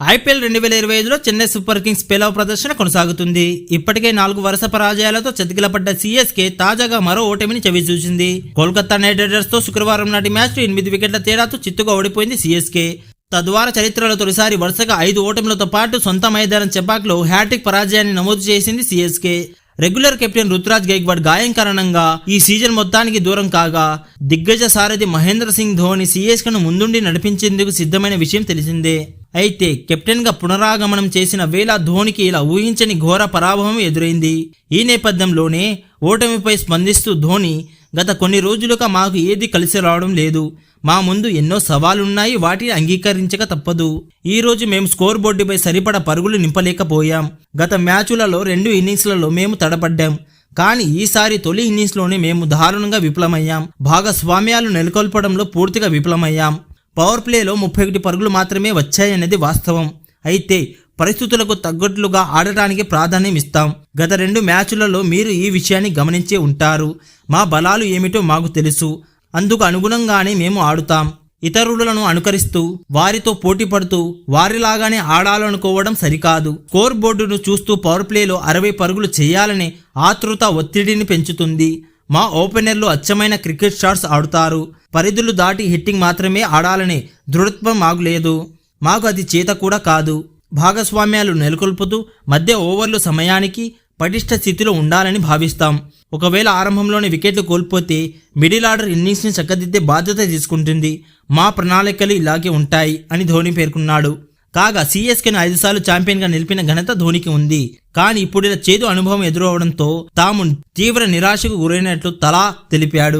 IPL రెండు వేల ఇరవై ఐదులో చెన్నై సూపర్ కింగ్స్ పేలవ ప్రదర్శన కొనసాగుతుంది. ఇప్పటికే నాలుగు వరుస పరాజయాలతో చతికిలపడ్డ సీఎస్కే తాజాగా మరో ఓటమిని చవిచూసింది కోల్కతా నైట్ రైడర్స్తో శుక్రవారం నాటి మ్యాచ్ ఎనిమిది వికెట్ల తేడాతో చిత్తుగా ఓడిపోయింది సీఎస్కే. తద్వారా చరిత్రలో తొలిసారి వరుసగా ఐదు ఓటమిలతో పాటు సొంత మైదానం చెపాక్లో హ్యాట్రిక్ పరాజయాన్ని నమోదు చేసింది CSK. Regular captain Ruturaj Gaikwad గాయం కారణంగా ఈ సీజన్ మొత్తానికి దూరం కాగా దిగ్గజ సారథి మహేంద్ర సింగ్ ధోని సీఎస్కేను ముందుండి నడిపించేందుకు సిద్ధమైన విషయం తెలిసిందే. అయితే కెప్టెన్గా పునరాగమనం చేసిన వేళ ధోనికి ఇలా ఊహించని ఘోర పరాభవం ఎదురైంది. ఈ నేపథ్యంలోనే ఓటమిపై స్పందిస్తూ ధోని గత కొన్ని రోజులుగా మాకు ఏది కలిసి రావడం లేదు. మా ముందు ఎన్నో సవాలున్నాయి వాటిని అంగీకరించక తప్పదు. ఈ రోజు మేము స్కోర్ బోర్డుపై సరిపడ పరుగులు నింపలేకపోయాం. గత మ్యాచులలో రెండు ఇన్నింగ్స్లలో మేము తడపడ్డాం. కానీ ఈసారి తొలి ఇన్నింగ్స్లోనే మేము దారుణంగా విఫలమయ్యాం. భాగస్వామ్యాలు నెలకొల్పడంలో పూర్తిగా విఫలమయ్యాం. పవర్ ప్లేలో ముప్పై ఒకటి పరుగులు మాత్రమే వచ్చాయనేది వాస్తవం. అయితే పరిస్థితులకు తగ్గట్లుగా ఆడటానికి ప్రాధాన్యం ఇస్తాం. గత రెండు మ్యాచ్లలో మీరు ఈ విషయాన్ని గమనించే ఉంటారు. మా బలాలు ఏమిటో మాకు తెలుసు. అందుకు అనుగుణంగానే మేము ఆడుతాం. ఇతరులను అనుకరిస్తూ వారితో పోటీ పడుతూ వారిలాగానే ఆడాలనుకోవడం సరికాదు. స్కోర్ బోర్డును చూస్తూ పవర్ ప్లేలో అరవై పరుగులు చేయాలనే ఆతృత ఒత్తిడిని పెంచుతుంది. మా ఓపెనర్లు అచ్చమైన క్రికెట్ షాట్స్ ఆడుతారు. పరిధులు దాటి హిట్టింగ్ మాత్రమే ఆడాలనే దృఢత్వం మాకు లేదు. మాకు అది చేత కూడా కాదు. భాగస్వామ్యాలు నెలకొల్పుతూ మధ్య ఓవర్లు సమయానికి పటిష్ట స్థితిలో ఉండాలని భావిస్తాం. ఒకవేళ ఆరంభంలోనే వికెట్లు కోల్పోతే మిడిల్ ఆర్డర్ ఇన్నింగ్స్ని చక్కదిద్దే బాధ్యత తీసుకుంటుంది. మా ప్రణాళికలు ఇలాగే ఉంటాయి అని ధోని పేర్కొన్నాడు. కాగా సిఎస్కేను ఐదుసార్లు ఛాంపియన్గా నిలిపిన ఘనత ధోనికి ఉంది. కానీ ఇప్పుడు ఇలా చేదు అనుభవం ఎదురవడంతో తాము తీవ్ర నిరాశకు గురైనట్లు తలా తెలిపాడు.